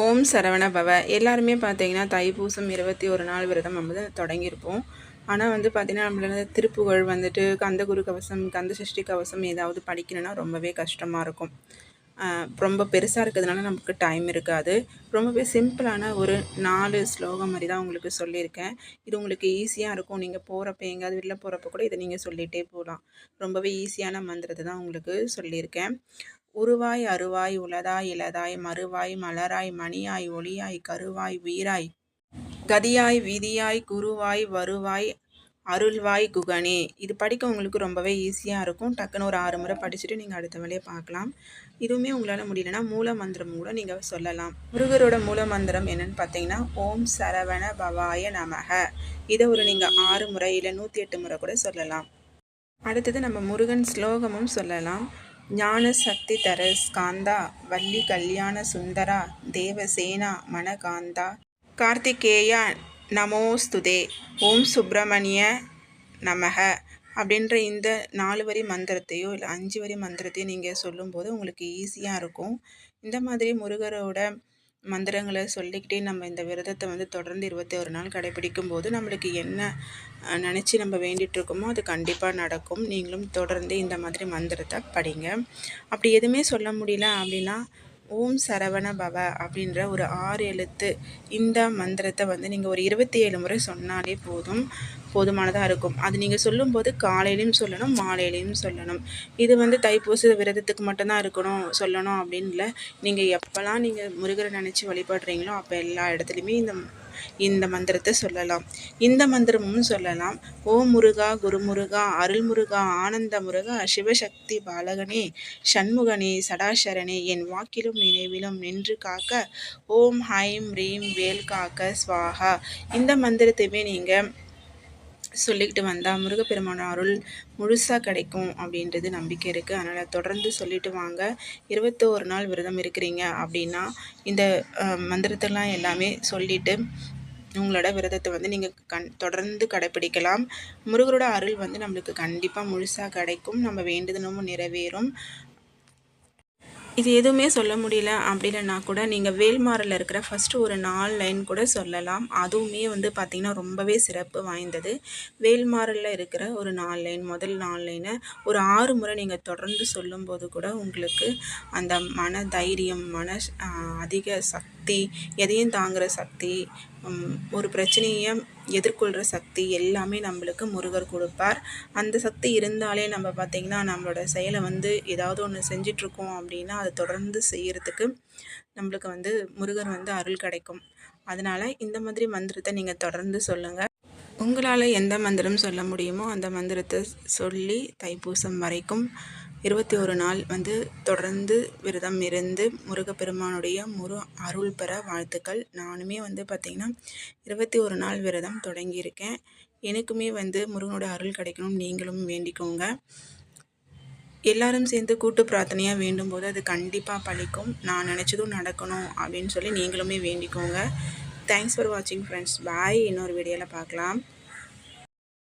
ஓம் சரவண பவ. எல்லாருமே பார்த்தீங்கன்னா தைப்பூசம் இருபத்தி ஒரு நாள் விரதம் வந்து தொடங்கியிருப்போம். ஆனால் வந்து பார்த்திங்கன்னா நம்மளால திருப்புகழ் வந்துட்டு கந்தகுரு கவசம் கந்த சஷ்டி கவசம் ஏதாவது படிக்கணும்னா ரொம்பவே கஷ்டமாக இருக்கும். ரொம்ப பெருசாக இருக்கிறதுனால நமக்கு டைம் இருக்காது. ரொம்பவே சிம்பிளான ஒரு நாலு ஸ்லோகம் மாதிரி தான் உங்களுக்கு சொல்லியிருக்கேன். இது உங்களுக்கு ஈஸியாக இருக்கும். நீங்கள் போகிறப்ப எங்கேயாவது வெளில போகிறப்ப கூட இதை நீங்கள் சொல்லிகிட்டே போகலாம் ரொம்பவே ஈஸியான மந்திரத்தை தான் உங்களுக்கு சொல்லியிருக்கேன். உருவாய் அருவாய் உளதாய் இளதாய் மறுவாய் மலராய் மணியாய் ஒளியாய் கருவாய் வீராய் கதியாய் வீதியாய் குருவாய் வருவாய் அருள்வாய் குகனே. இது படிக்க உங்களுக்கு ரொம்பவே ஈஸியாக இருக்கும். டக்குன்னு ஒரு ஆறு முறை படிச்சுட்டு நீங்கள் அடுத்த வேலையை பார்க்கலாம். இதுவுமே உங்களால் முடியலன்னா மூல மந்திரம் கூட நீங்கள் சொல்லலாம். முருகரோட மூல மந்திரம் என்னன்னு பார்த்தீங்கன்னா ஓம் சரவண பவாய நமக இதை ஒரு நீங்கள் ஆறு முறை இல்லை நூற்றி எட்டு முறை கூட சொல்லலாம். அடுத்தது நம்ம முருகன் ஸ்லோகமும் சொல்லலாம். ஞான சக்தி தர ஸ்காந்தா வள்ளி கல்யாண சுந்தரா தேவசேனா மணகாந்தா கார்த்திகேயா நமோஸ்துதே ஓம் சுப்பிரமணிய நமக அப்படின்ற இந்த நாலு வரி மந்திரத்தையோ இல்லை அஞ்சு வரி மந்திரத்தையோ நீங்கள் சொல்லும்போது உங்களுக்கு ஈஸியாக இருக்கும். இந்த மாதிரி முருகரோட மந்திரங்களை சொல்லிக்கிட்டே நம்ம இந்த விரதத்தை வந்து தொடர்ந்து இருபத்தி ஒரு நாள் கடைபிடிக்கும் போது நம்மளுக்கு என்ன நினச்சி நம்ம வேண்டிகிட்டு இருக்கோமோ அது கண்டிப்பாக நடக்கும். நீங்களும் தொடர்ந்து இந்த மாதிரி மந்திரத்தை படிங்க. அப்படி எதுவுமே சொல்ல முடியல அப்படின்னா ஓம் சரவண பவ அப்படின்ற ஒரு ஆறு எழுத்து இந்த மந்திரத்தை வந்து நீங்கள் ஒரு இருபத்தி ஏழு முறை சொன்னாலே போதும் போதுமானதாக இருக்கும். அது நீங்கள் சொல்லும்போது காலையிலையும் சொல்லணும் மாலையிலையும் சொல்லணும். இது வந்து தைப்பூச விரதத்துக்கு மட்டும்தான் இருக்கணும் சொல்லணும் அப்படின்னு இல்லை. நீங்கள் எப்போல்லாம் நீங்கள் முருகரை நினச்சி வழிபடுறீங்களோ அப்போ எல்லா இடத்துலையுமே இந்த இந்த மந்திரத்தை சொல்லலாம். இந்த மந்திரமும் சொல்லலாம். ஓம் முருகா குருமுருகா அருள்முருகா ஆனந்த முருகா சிவசக்தி பாலகனே சண்முகனே சடாசரனே என் வாக்கிலும் நினைவிலும் நின்று காக்க ஓம் ஹைம் ரீம் வேல் காக்க ஸ்வாகா இந்த மந்திரத்தையுமே நீங்கள் சொல்லிக்கிட்டு வந்தால் முருகப்பெருமான அருள் முழுசாக கிடைக்கும் அப்படின்றது நம்பிக்கை இருக்குது அதனால் தொடர்ந்து சொல்லிட்டு வாங்க. இருபத்தோரு நாள் விரதம் இருக்கிறீங்க அப்படின்னா இந்த மந்திரத்தெல்லாம் எல்லாமே சொல்லிவிட்டு உங்களோட விரதத்தை வந்து நீங்கள் கண் தொடர்ந்து கடைப்பிடிக்கலாம். முருகரோட அருள் வந்து நம்மளுக்கு கண்டிப்பாக முழுசாக கிடைக்கும். நம்ம வேண்டுதனமும் நிறைவேறும். இது எதுவுமே சொல்ல முடியல அப்படின்னா கூட நீங்கள் வேல்மாரில் இருக்கிற ஃபஸ்ட்டு ஒரு நாலு லைன் கூட சொல்லலாம். அதுவுமே வந்து பார்த்திங்கன்னா ரொம்பவே சிறப்பு வாய்ந்தது. வேல்மாரில் இருக்கிற ஒரு நாலு லைன் முதல் நாலு லைனை ஒரு ஆறு முறை நீங்கள் தொடர்ந்து சொல்லும்போது கூட உங்களுக்கு அந்த மன தைரியம் மன அதிக சக்தி சக்தி எதையும் தாங்குகிற சக்தி ஒரு பிரச்சனையை எதிர்கொள்கிற சக்தி எல்லாமே நம்மளுக்கு முருகர் கொடுப்பார். அந்த சக்தி இருந்தாலே நம்ம பார்த்திங்கன்னா நம்மளோட செயலை வந்து ஏதாவது ஒன்று செஞ்சிட்ருக்கோம் அப்படின்னா அதை தொடர்ந்து செய்கிறதுக்கு நம்மளுக்கு வந்து முருகர் வந்து அருள் கிடைக்கும். அதனால் இந்த மாதிரி மந்திரத்தை நீங்கள் தொடர்ந்து சொல்லுங்கள் உங்களால் எந்த மந்திரம் சொல்ல முடியுமோ அந்த மந்திரத்தை சொல்லி தைப்பூசம் வரைக்கும் இருபத்தி ஒரு நாள் வந்து தொடர்ந்து விரதம் இருந்து முருகப்பெருமானுடைய முரு அருள் பெற வாழ்த்துக்கள். நானுமே வந்து பார்த்திங்கன்னா இருபத்தி ஒரு நாள் விரதம் தொடங்கியிருக்கேன். எனக்குமே வந்து முருகனோட அருள் கிடைக்கணும் நீங்களும் வேண்டிக்கோங்க. எல்லாரும் சேர்ந்து கூட்டு பிரார்த்தனையாக வேண்டும் போது அது கண்டிப்பாக பழிக்கும் நான் நினச்சதும் நடக்கணும் அப்படின்னு சொல்லி நீங்களுமே வேண்டிக்கோங்க. தேங்க்ஸ் ஃபார் வாட்சிங் ஃப்ரெண்ட்ஸ் பாய் இன்னொரு வீடியோவில் பார்க்கலாம்